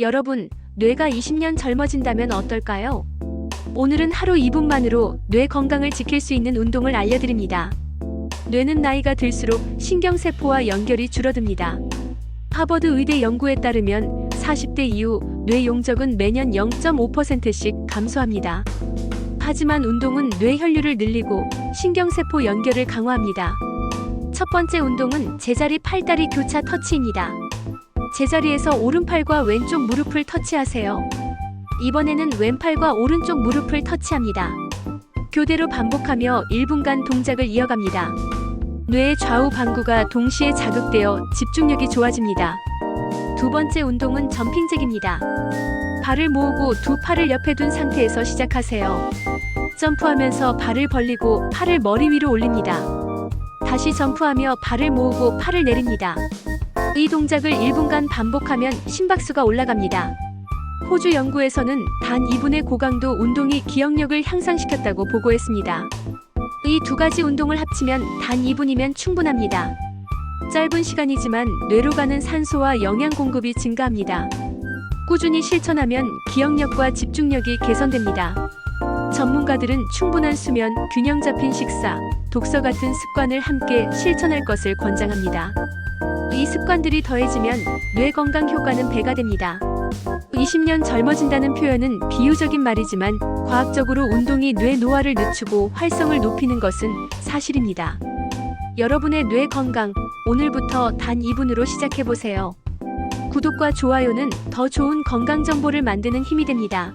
여러분, 뇌가 20년 젊어진다면 어떨까요? 오늘은 하루 2분만으로 뇌 건강을 지킬 수 있는 운동을 알려드립니다. 뇌는 나이가 들수록 신경세포와 연결이 줄어듭니다. 하버드 의대 연구에 따르면 40대 이후 뇌 용적은 매년 0.5%씩 감소합니다. 하지만 운동은 뇌 혈류를 늘리고 신경세포 연결을 강화합니다. 첫 번째 운동은 제자리 팔다리 교차 터치입니다. 제자리에서 오른팔과 왼쪽 무릎을 터치하세요. 이번에는 왼팔과 오른쪽 무릎을 터치합니다. 교대로 반복하며 1분간 동작을 이어갑니다. 뇌의 좌우 방구가 동시에 자극되어 집중력이 좋아집니다. 두 번째 운동은 점핑잭입니다. 발을 모으고 두 팔을 옆에 둔 상태에서 시작하세요. 점프하면서 발을 벌리고 팔을 머리 위로 올립니다. 다시 점프하며 발을 모으고 팔을 내립니다. 이 동작을 1분간 반복하면 심박수가 올라갑니다. 호주 연구에서는 단 2분의 고강도 운동이 기억력을 향상시켰다고 보고했습니다. 이 두 가지 운동을 합치면 단 2분이면 충분합니다. 짧은 시간이지만 뇌로 가는 산소와 영양 공급이 증가합니다. 꾸준히 실천하면 기억력과 집중력이 개선됩니다. 전문가들은 충분한 수면, 균형 잡힌 식사, 독서 같은 습관을 함께 실천할 것을 권장합니다. 이 습관들이 더해지면 뇌 건강 효과는 배가 됩니다. 20년 젊어진다는 표현은 비유적인 말이지만 과학적으로 운동이 뇌 노화를 늦추고 활성을 높이는 것은 사실입니다. 여러분의 뇌 건강 오늘부터 단 2분으로 시작해 보세요. 구독과 좋아요는 더 좋은 건강 정보를 만드는 힘이 됩니다.